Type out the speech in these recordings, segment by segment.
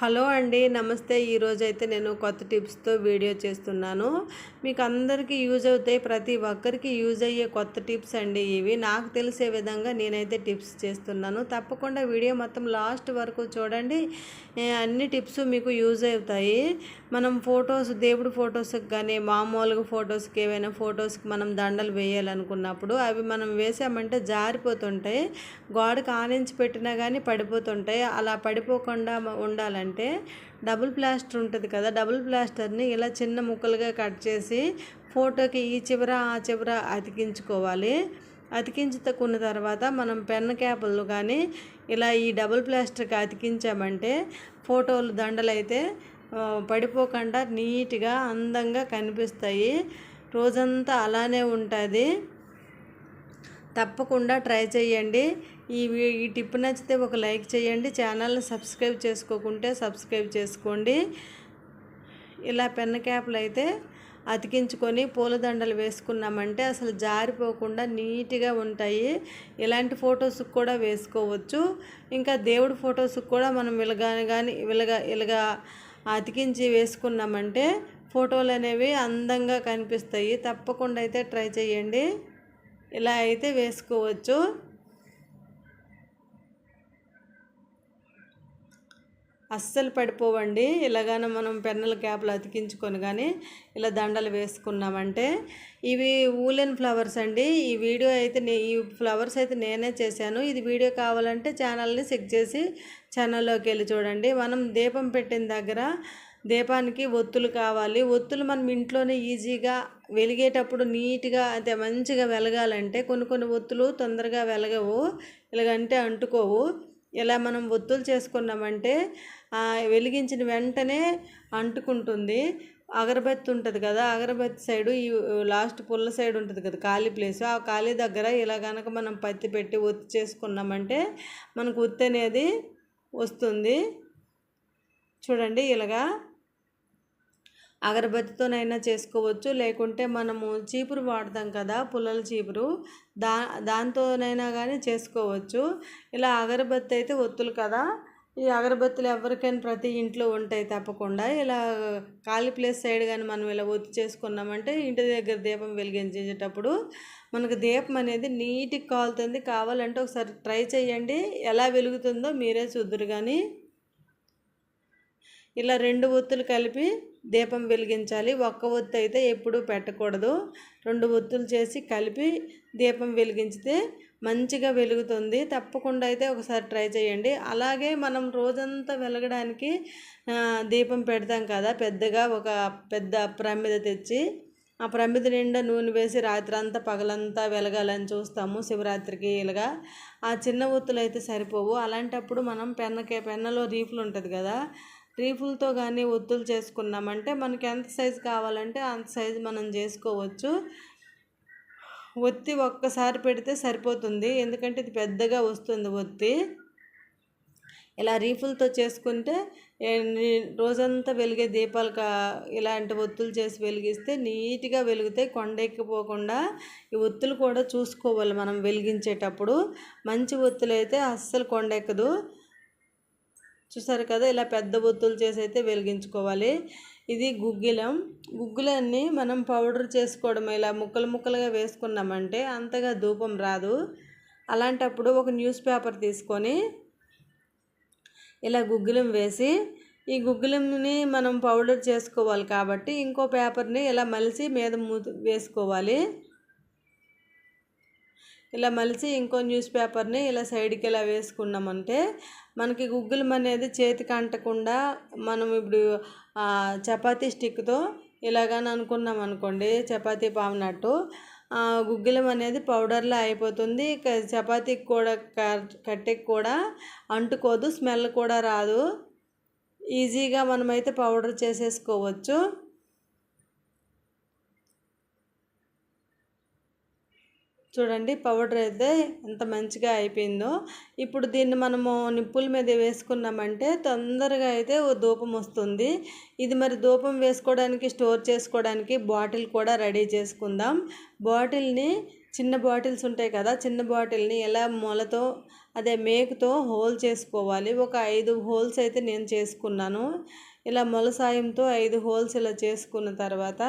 Hello అండి నమస్తే. ఈరోజు అయితే నేను కొత్త టిప్స్తో వీడియో చేస్తున్నాను. మీకు అందరికీ యూజ్ అవుతాయి ప్రతి ఒక్కరికి యూజ్ అయ్యే కొత్త టిప్స్ అండి ఇవి. నాకు తెలిసే విధంగా నేనైతే టిప్స్ చేస్తున్నాను. తప్పకుండా వీడియో మొత్తం లాస్ట్ వరకు చూడండి. అన్ని టిప్స్ మీకు యూజ్ అవుతాయి. మనం ఫొటోస్ దేవుడు ఫొటోస్కి కానీ మామూలుగా ఫొటోస్కి ఏవైనా ఫొటోస్కి మనం దండలు వేయాలనుకున్నప్పుడు అవి మనం వేసామంటే జారిపోతుంటాయి. గోడకు ఆనించి పెట్టినా కానీ పడిపోతుంటాయి. అలా పడిపోకుండా ఉండాలండి. అంటే డబుల్ ప్లాస్టర్ ఉంటుంది కదా డబుల్ ప్లాస్టర్ని ఇలా చిన్న ముక్కలుగా కట్ చేసి ఫోటోకి ఈ చివర ఆ చివర అతికించుకోవాలి. అతికించుకున్న తర్వాత మనం పెన్ క్యాపులు కానీ ఇలా ఈ డబుల్ ప్లాస్టర్కి అతికించామంటే ఫోటోలు దండలు అయితే పడిపోకుండా నీట్గా అందంగా కనిపిస్తాయి. రోజంతా అలానే ఉంటుంది. తప్పకుండా ట్రై చేయండి. ఈ ఈ టిప్ నచ్చితే ఒక లైక్ చేయండి. ఛానల్ని సబ్స్క్రైబ్ చేసుకోకుంటే సబ్స్క్రైబ్ చేసుకోండి. ఇలా పెన్ క్యాప్లు అయితే అతికించుకొని పూలదండలు వేసుకున్నామంటే అసలు జారిపోకుండా నీట్గా ఉంటాయి. ఇలాంటి ఫొటోస్కి కూడా వేసుకోవచ్చు. ఇంకా దేవుడి ఫొటోస్కి కూడా మనం ఇలాగా కానీ ఇలాగా ఇలాగా అతికించి వేసుకున్నామంటే ఫోటోలు అనేవి అందంగా కనిపిస్తాయి. తప్పకుండా అయితే ట్రై చేయండి. ఇలా అయితే వేసుకోవచ్చు. అస్సలు పడిపోవండి. ఇలాగానే మనం పెన్నుల క్యాప్లు అతికించుకొని కానీ ఇలా దండలు వేసుకున్నామంటే ఇవి ఊలెన్ ఫ్లవర్స్ అండి. ఈ వీడియో అయితే ఈ ఫ్లవర్స్ అయితే నేనే చేశాను. ఇది వీడియో కావాలంటే ఛానల్ని చెక్ చేసి ఛానల్లోకి వెళ్ళి చూడండి. మనం దీపం పెట్టిన దగ్గర దీపానికి ఒత్తులు కావాలి. ఒత్తులు మనం ఇంట్లోనే ఈజీగా వెలిగేటప్పుడు నీట్గా అంటే మంచిగా వెలగాలంటే కొన్ని కొన్ని ఒత్తులు తొందరగా వెలగవు. ఇలాగంటే అంటుకోవు. ఇలా మనం ఒత్తులు చేసుకున్నామంటే వెలిగించిన వెంటనే అంటుకుంటుంది. అగరబత్తి ఉంటుంది కదా అగరబత్తి సైడు ఈ లాస్ట్ పుల్ల సైడ్ ఉంటుంది కదా ఖాళీ ప్లేస్. ఆ ఖాళీ దగ్గర ఇలా కనుక మనం పత్తి పెట్టి ఒత్తి చేసుకున్నామంటే మనకు ఒత్తి అనేది వస్తుంది. చూడండి ఇలాగా అగరబత్తితోనైనా చేసుకోవచ్చు. లేకుంటే మనము చీపురు వాడతాం కదా పుల్లల చీపురు. దా దాంతోనైనా కానీ చేసుకోవచ్చు. ఇలా అగరబత్తి అయితే ఒత్తులు కదా. ఈ అగరబత్తులు ఎవరికైనా ప్రతి ఇంట్లో ఉంటాయి తప్పకుండా. ఇలా ఖాళీ ప్లేస్ సైడ్ కానీ మనం ఇలా ఒత్తి చేసుకున్నామంటే ఇంటి దగ్గర దీపం వెలిగించేటప్పుడు మనకు దీపం అనేది నీట్గా కాలుతుంది. కావాలంటే ఒకసారి ట్రై చేయండి. ఎలా వెలుగుతుందో మీరే చూద్దరు కానీ ఇలా రెండు ఒత్తులు కలిపి దీపం వెలిగించాలి. ఒక్క ఒత్తు అయితే ఎప్పుడూ పెట్టకూడదు. రెండు ఒత్తులు చేసి కలిపి దీపం వెలిగించితే మంచిగా వెలుగుతుంది. తప్పకుండా అయితే ఒకసారి ట్రై చేయండి. అలాగే మనం రోజంతా వెలగడానికి దీపం పెడతాం కదా పెద్దగా ఒక పెద్ద ప్రమిద తెచ్చి ఆ ప్రమిద నిండా నూనె వేసి రాత్రి అంతా పగలంతా వెలగాలని చూస్తాము శివరాత్రికి ఇలాగా. ఆ చిన్న ఒత్తులు అయితే సరిపోవు. అలాంటప్పుడు మనం పెన్నకే పెన్నలో రీఫ్లు ఉంటుంది కదా రీఫుల్తో కానీ ఒత్తులు చేసుకున్నామంటే మనకి ఎంత సైజు కావాలంటే అంత సైజు మనం చేసుకోవచ్చు. ఒత్తి ఒక్కసారి పెడితే సరిపోతుంది. ఎందుకంటే ఇది పెద్దగా వస్తుంది ఒత్తి. ఇలా రీఫుల్తో చేసుకుంటే రోజంతా వెలిగే దీపాలు కా ఇలాంటి ఒత్తులు చేసి వెలిగిస్తే నీట్గా వెలుగుతాయి కొండెక్కిపోకుండా ఈ ఒత్తులు కూడా చూసుకోవాలి మనం వెలిగించేటప్పుడు. మంచి ఒత్తులు అయితే అస్సలు కొండెక్కదు. చూసారు కదా ఇలా పెద్ద ఒత్తులు చేసి అయితే వెలిగించుకోవాలి. ఇది గుగ్గిలం. గుగ్గులన్నీ మనం పౌడర్ చేసుకోవడం ఇలా ముక్కలు ముక్కలుగా వేసుకున్నామంటే అంతగా ధూపం రాదు. అలాంటప్పుడు ఒక న్యూస్ పేపర్ తీసుకొని ఇలా గుగ్గిలం వేసి ఈ గుగ్గిలంని మనం పౌడర్ చేసుకోవాలి కాబట్టి ఇంకో పేపర్ని ఇలా మలిసి మీద మూత వేసుకోవాలి. ఇలా మలిచి ఇంకో న్యూస్ పేపర్ని ఇలా సైడ్కి ఇలా వేసుకున్నామంటే మనకి గుగ్గులం అనేది చేతికి అంటకుండా మనం ఇప్పుడు చపాతీ స్టిక్తో ఇలాగని అనుకున్నాం అనుకోండి చపాతీ పామినట్టు గుగ్గిలం అనేది పౌడర్లా అయిపోతుంది. చపాతీకి కూడా క- కట్టెకి కూడా అంటుకోదు స్మెల్ కూడా రాదు. ఈజీగా మనమైతే పౌడర్ చేసేసుకోవచ్చు. చూడండి పౌడర్ అయితే ఎంత మంచిగా అయిపోయిందో. ఇప్పుడు దీన్ని మనము నిప్పుల మీద వేసుకున్నామంటే తొందరగా అయితే ఓ ధూపం వస్తుంది. ఇది మరి ధూపం వేసుకోవడానికి స్టోర్ చేసుకోవడానికి బాటిల్ కూడా రెడీ చేసుకుందాం. బాటిల్ని చిన్న బాటిల్స్ ఉంటాయి కదా చిన్న బాటిల్ని ఎలా మొలతో అదే మేకుతో హోల్ చేసుకోవాలి. ఒక ఐదు హోల్స్ అయితే నేను చేసుకున్నాను. ఇలా మొల సాయంతో ఐదు హోల్స్ ఇలా చేసుకున్న తర్వాత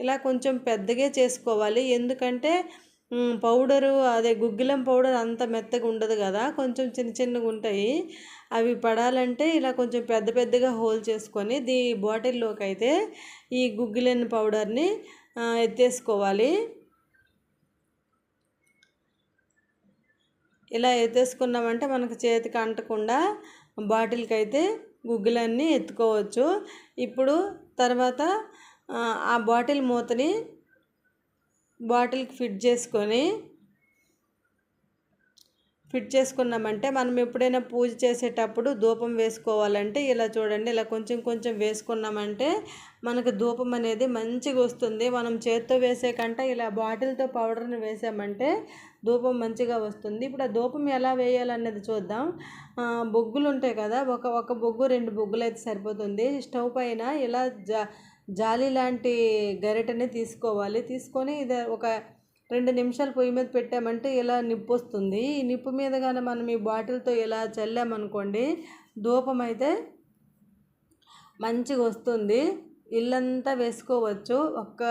ఇలా కొంచెం పెద్దగా చేసుకోవాలి. ఎందుకంటే పౌడరు అదే గుగ్గిలం పౌడర్ అంత మెత్తగా ఉండదు కదా. కొంచెం చిన్న చిన్నగా ఉంటాయి. అవి పడాలంటే ఇలా కొంచెం పెద్ద పెద్దగా హోల్ చేసుకొని దీ బాటిల్లోకి అయితే ఈ గుగ్గిలెన్ పౌడర్ని ఎత్తేసుకోవాలి. ఇలా ఎత్తేసుకున్నామంటే మనకు చేతికి అంటకుండా బాటిల్కి అయితే గుగ్గిలన్నీ ఎత్తుకోవచ్చు. ఇప్పుడు తర్వాత ఆ బాటిల్ మూతని బాటిల్కి ఫిట్ చేసుకొని ఫిట్ చేసుకున్నామంటే మనం ఎప్పుడైనా పూజ చేసేటప్పుడు ధూపం వేసుకోవాలంటే ఇలా చూడండి ఇలా కొంచెం కొంచెం వేసుకున్నామంటే మనకు ధూపం అనేది మంచిగా వస్తుంది. మనం చేత్తో వేసే కంటే ఇలా బాటిల్తో పౌడర్ని వేసామంటే ధూపం మంచిగా వస్తుంది. ఇప్పుడు ఆ ధూపం ఎలా వేయాలనేది చూద్దాం. బొగ్గులు ఉంటాయి కదా ఒక ఒక బొగ్గు రెండు బొగ్గులు అయితే సరిపోతుంది. స్టవ్ పైన ఇలా జా జాలి లాంటి గరిటెని తీసుకోవాలి. తీసుకొని ఇది ఒక రెండు నిమిషాలు పొయ్యి మీద పెట్టామంటే ఇలా నిప్పు వస్తుంది ఈ నిప్పు మీద కానీ మనం ఈ బాటిల్తో ఇలా చల్లామనుకోండి ధూపం అయితే మంచిగా వస్తుంది. ఇల్లంతా వేసుకోవచ్చు. ఒక్క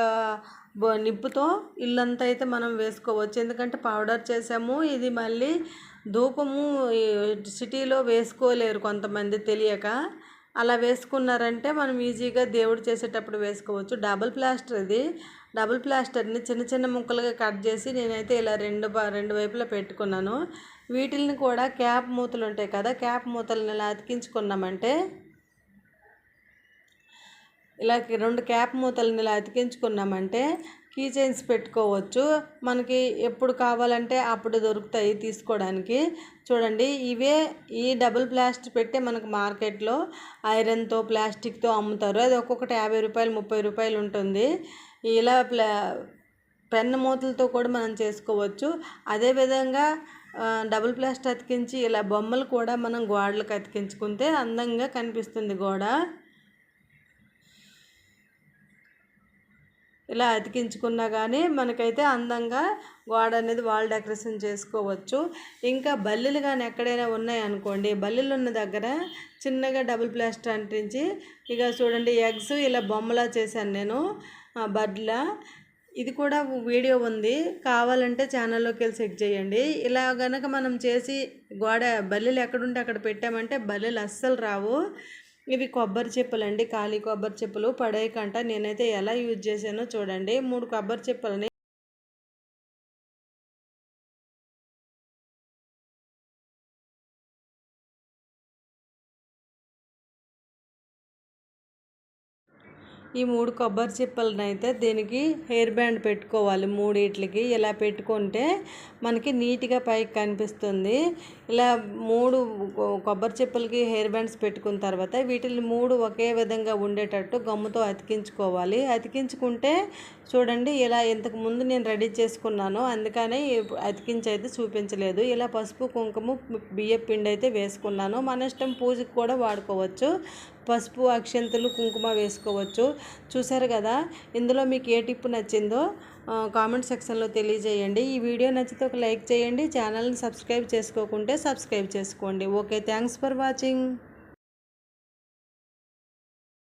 నిప్పుతో ఇల్లంతా అయితే మనం వేసుకోవచ్చు. ఎందుకంటే పౌడర్ చేసాము ఇది మళ్ళీ ధూపము సిటీలో వేసుకోలేరు కొంతమంది తెలియక. అలా వేసుకున్నారంటే మనం ఈజీగా దేవుడు చేసేటప్పుడు వేసుకోవచ్చు. డబుల్ ప్లాస్టర్ ఇది. డబుల్ ప్లాస్టర్ని చిన్న చిన్న ముక్కలుగా కట్ చేసి నేనైతే ఇలా రెండు రెండు వైపులా పెట్టుకున్నాను. వీటిల్ని కూడా క్యాప్ మూతలు ఉంటాయి కదా క్యాప్ మూతలను ఇలా అతికించుకున్నామంటే ఇలా రెండు క్యాప్ మూతలను ఇలా అతికించుకున్నామంటే కీ చైన్స్ పెట్టుకోవచ్చు. మనకి ఎప్పుడు కావాలంటే అప్పుడు దొరుకుతాయి తీసుకోవడానికి చూడండి ఇవే ఈ డబుల్ ప్లాస్టిక్ పెట్టే మనకు మార్కెట్లో ఐరన్తో ప్లాస్టిక్తో అమ్ముతారు. అది ఒక్కొక్కటి యాభై రూపాయలు ముప్పై రూపాయలు ఉంటుంది. ఇలా ప్లా పెన్ను మూతలతో కూడా మనం చేసుకోవచ్చు. అదేవిధంగా డబుల్ ప్లాస్ట్ అతికించి ఇలా బొమ్మలు కూడా మనం గోడలకు అతికించుకుంటే అందంగా కనిపిస్తుంది గోడ. ఇలా అతికించుకున్నా కానీ మనకైతే అందంగా గోడ అనేది వాల్ డెకరేషన్ చేసుకోవచ్చు. ఇంకా బల్లీలు కానీ ఎక్కడైనా ఉన్నాయనుకోండి బల్లీలు ఉన్న దగ్గర చిన్నగా డబుల్ ప్లాస్టర్ అంటించి ఇక చూడండి ఎగ్స్ ఇలా బొమ్మలా చేశాను నేను బడ్ల. ఇది కూడా వీడియో ఉంది కావాలంటే ఛానల్లోకి వెళ్ళి చెక్ చేయండి. ఇలా కనుక మనం చేసి గోడ బల్లీలు ఎక్కడుంటే అక్కడ పెట్టామంటే బల్లీలు అస్సలు రావు. ఇవి కొబ్బరి చెప్పులు అండి ఖాళీ కొబ్బరి చెప్పులు. పడేయకంట నేనైతే ఎలా యూజ్ చేశానో చూడండి. మూడు కొబ్బరి చెప్పులని ఈ మూడు కొబ్బరి చిప్పలను అయితే దీనికి హెయిర్ బ్యాండ్ పెట్టుకోవాలి. మూడిట్లకి. ఇలా పెట్టుకుంటే మనకి నీట్గా పైకి కనిపిస్తుంది. ఇలా మూడు కొబ్బరి చెప్పులకి హెయిర్ బ్యాండ్స్ పెట్టుకున్న తర్వాత వీటిని మూడు ఒకే విధంగా ఉండేటట్టు గమ్ముతో అతికించుకోవాలి. అతికించుకుంటే చూడండి ఇలా ఇంతకు ముందు నేను రెడీ చేసుకున్నాను. అందుకనే అతికించి అయితే చూపించలేదు. ఇలా పసుపు కుంకుమ బియ్య పిండి అయితే వేసుకున్నాను. మన ఇష్టం పూజకు కూడా వాడుకోవచ్చు. పసుపు అక్షంతలు కుంకుమ వేసుకోవచ్చు. చూసారు కదా? ఇందులో మీకు ఏ టిప్పు నచ్చిందో కామెంట్ సెక్షన్లో తెలియజేయండి. ఈ వీడియో నచ్చితే ఒక లైక్ చేయండి. ఛానల్ని సబ్స్క్రైబ్ చేసుకోకుంటే సబ్స్క్రైబ్ చేసుకోండి. Okay thanks for watching